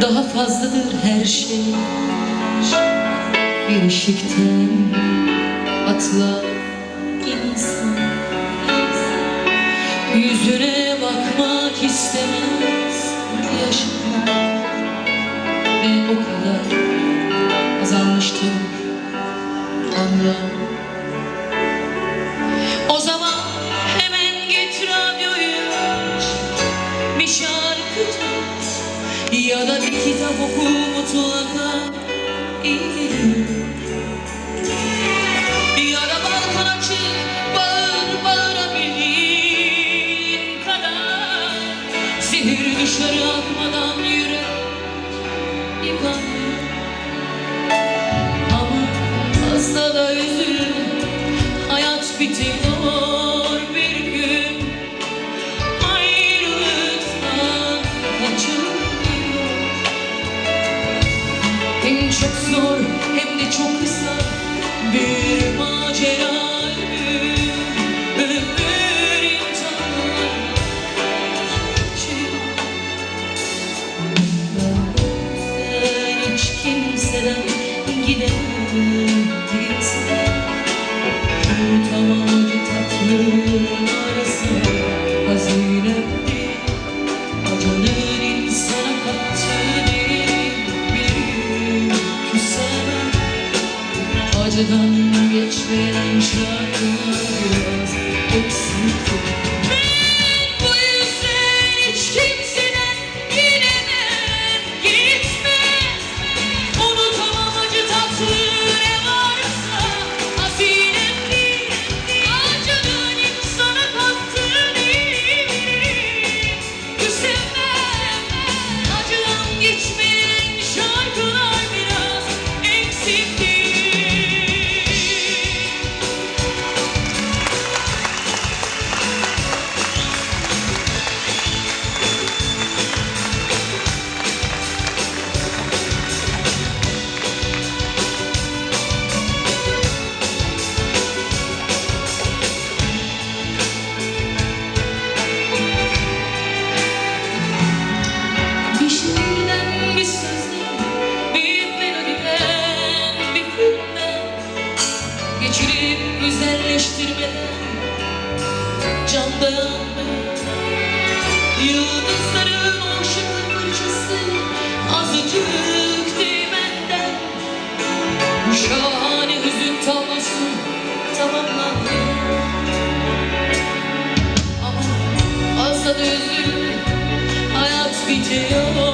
Daha fazladır her şey. Bir ışıktan atla insan. Yüzüne bakmak istemez yaşamak Ve o kadar azalmıştım anlam Ya da bir kitap oku mutlaka iyi gelir balkona çık, bağır bağırabildiğin kadar. Zehir dışarı akmadan yürü, yıkanmıyor Ama fazla da üzülme, hayat bitiyor çok zor hem de çok kısa bir macera Acıdan geçmeyen şarkılar güzelleştirmeden can dayanmıyor Yıldızların fırçası azıcık değmenden. Bu şahane hüzün tablosu Ama az da üzülme Hayat bitiyor